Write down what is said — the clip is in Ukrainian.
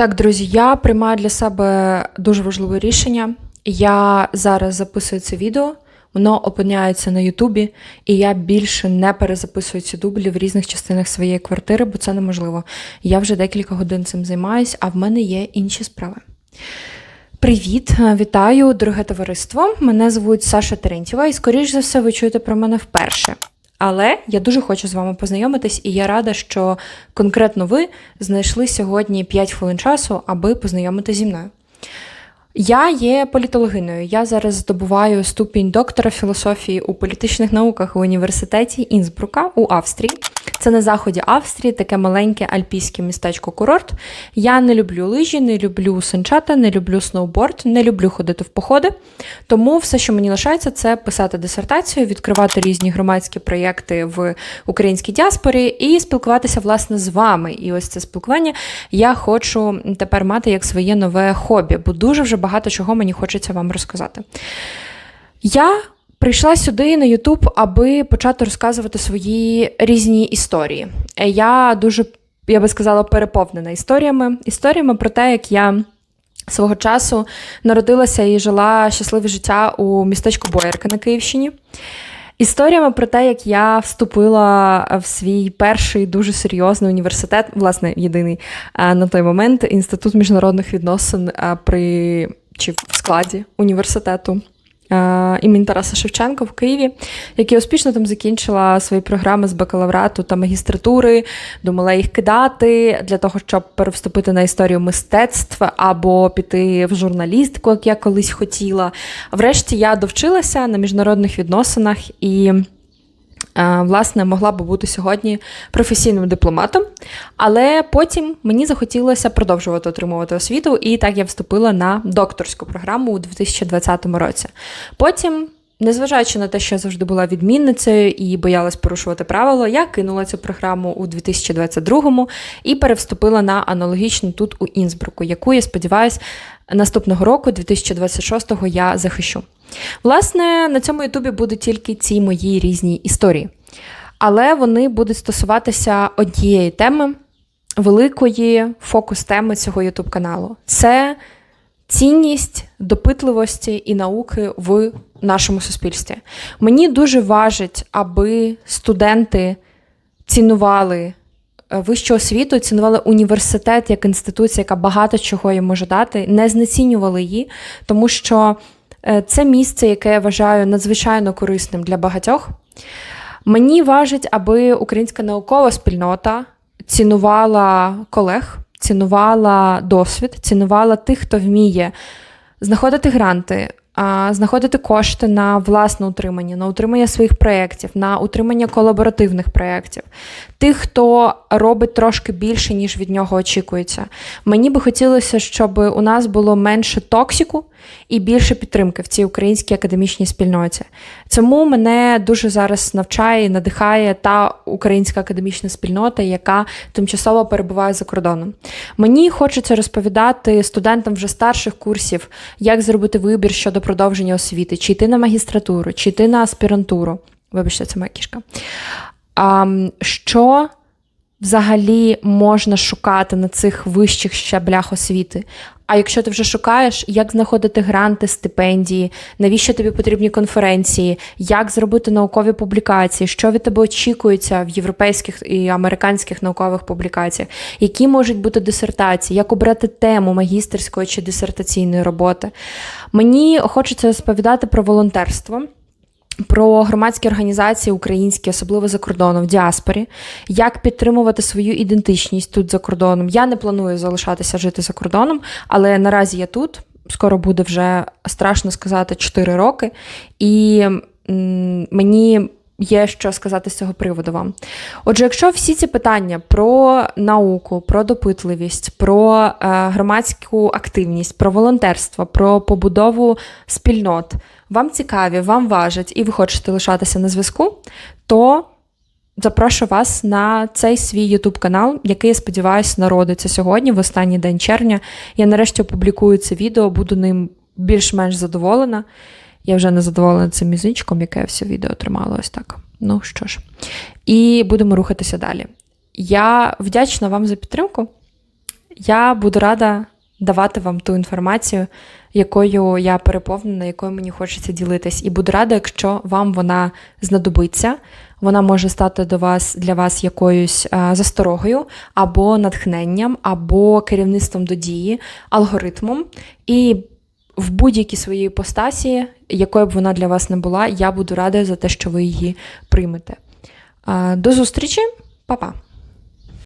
Так, друзі, я приймаю для себе дуже важливе рішення. Я зараз записую це відео, воно опиняється на Ютубі, і я більше не перезаписую ці дублі в різних частинах своєї квартири, бо це неможливо. Я вже декілька годин цим займаюсь, а в мене є інші справи. Привіт, вітаю, дороге товариство. Мене звуть Саша Терентьєва, і скоріш за все, ви чуєте про мене вперше. Але я дуже хочу з вами познайомитись, і я рада, що конкретно ви знайшли сьогодні 5 хвилин часу, аби познайомитися зі мною. Я є політологиною. Я зараз здобуваю ступінь доктора філософії у політичних науках у університеті Інсбрука у Австрії. Це на заході Австрії, таке маленьке альпійське містечко курорт. Я не люблю лижі, не люблю санчата, не люблю сноуборд, не люблю ходити в походи. Тому все, що мені лишається, це писати дисертацію, відкривати різні громадські проєкти в українській діаспорі і спілкуватися власне з вами. І ось це спілкування я хочу тепер мати як своє нове хобі, бо дуже вже багато чого мені хочеться вам розказати. Я Прийшла сюди на Ютуб, аби почати розказувати свої різні історії. Я дуже, я би сказала, переповнена історіями. Історіями про те, як я свого часу народилася і жила щасливе життя у містечку Боярка на Київщині. Історіями про те, як я вступила в свій перший дуже серйозний університет, власне, єдиний на той момент інститут міжнародних відносин при чи в складі університету Е, імені Тараса Шевченка в Києві, які успішно там закінчила свої програми з бакалаврату та магістратури, думала їх кидати для того, щоб перевступити на історію мистецтв або піти в журналістку, як я колись хотіла. Врешті я довчилася на міжнародних відносинах і. Е, власне, могла би бути сьогодні професійним дипломатом, але потім мені захотілося продовжувати отримувати освіту, і так я вступила на докторську програму у 2020 році. Потім. Незважаючи на те, що я завжди була відмінницею і боялась порушувати правила, я кинула цю програму у 2022-му і перевступила на аналогічну тут у Інсбруку, яку я сподіваюся, наступного року, 2026-го, я захищу. Власне, на цьому Ютубі будуть тільки ці мої різні історії. Але вони будуть стосуватися однієї теми, великої фокус теми цього Ютуб каналу. Це цінність допитливості і науки в нашому суспільстві. Мені дуже важить, аби студенти цінували Е, вищу освіту, цінували університет як інституція, яка багато чого їм може дати, не знецінювали її, тому що це місце, яке я вважаю надзвичайно корисним для багатьох. Мені важить, аби українська наукова спільнота цінувала колег, цінувала досвід, цінувала тих, хто вміє знаходити гранти, знаходити кошти на власне утримання, на утримання своїх проєктів, на утримання колаборативних проєктів, тих, хто робить трошки більше, ніж від нього очікується. Мені би хотілося, щоб у нас було менше токсику і більше підтримки в цій українській академічній спільноті. Цьому мене дуже зараз навчає і надихає та українська академічна спільнота, яка тимчасово перебуває за кордоном. Мені хочеться розповідати студентам вже старших курсів, як зробити вибір щодо продовження освіти, чи йти на магістратуру, чи йти на аспірантуру. Вибачте, це моя кішка. Що взагалі можна шукати на цих вищих щаблях освіти? А якщо ти вже шукаєш, як знаходити гранти, стипендії, навіщо тобі потрібні конференції, як зробити наукові публікації, що від тебе очікується в європейських і американських наукових публікаціях, які можуть бути дисертації, як обрати тему магістерської чи дисертаційної роботи? Мені хочеться розповідати про волонтерство про громадські організації українські, особливо за кордоном, в діаспорі, як підтримувати свою ідентичність тут за кордоном. Я не планую залишатися жити за кордоном, але наразі я тут. Скоро буде вже страшно сказати 4 роки, і мені є що сказати з цього приводу вам. Отже, якщо всі ці питання про науку, про допитливість, про е, громадську активність, про волонтерство, про побудову спільнот вам цікаві, вам важать, і ви хочете лишатися на зв'язку, то запрошую вас на цей свій YouTube канал, який, я сподіваюся, народиться сьогодні, в останній день червня. Я нарешті опублікую це відео, буду ним більш-менш задоволена. Я вже не задоволена цим мізинчиком, яке все відео тримала ось так. Ну що ж, і будемо рухатися далі. Я вдячна вам за підтримку. Я буду рада давати вам ту інформацію, якою я переповнена, якою мені хочеться ділитись. І буду рада, якщо вам вона знадобиться. Вона може стати до вас для вас якоюсь а, засторогою, або натхненням, або керівництвом до дії, алгоритмом. І в будь-якій своїй постасі, якою б вона для вас не була, я буду рада за те, що ви її приймете. До зустрічі, Па-па!